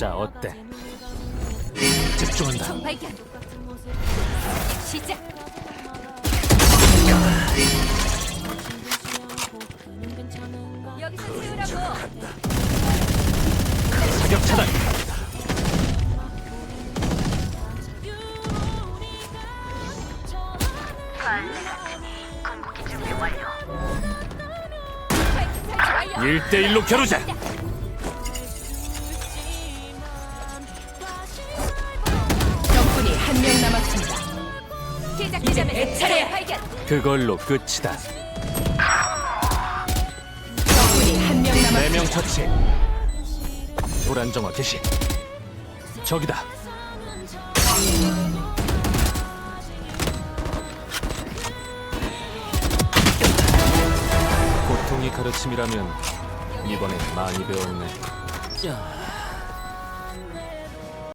자 어때? 집중한다. 발견. 시작. 여기서 세우라고. 사격 차단. 파이크 설치 완료. 1대1로 겨루자. 시작되자면 내 차례야. 발견. 그걸로 끝이다. 적군이 한 명 남았습니다. 4명 처치. 불안정화 개시. 적이다. 고통이 가르침이라면 이번엔 많이 배웠네. 야,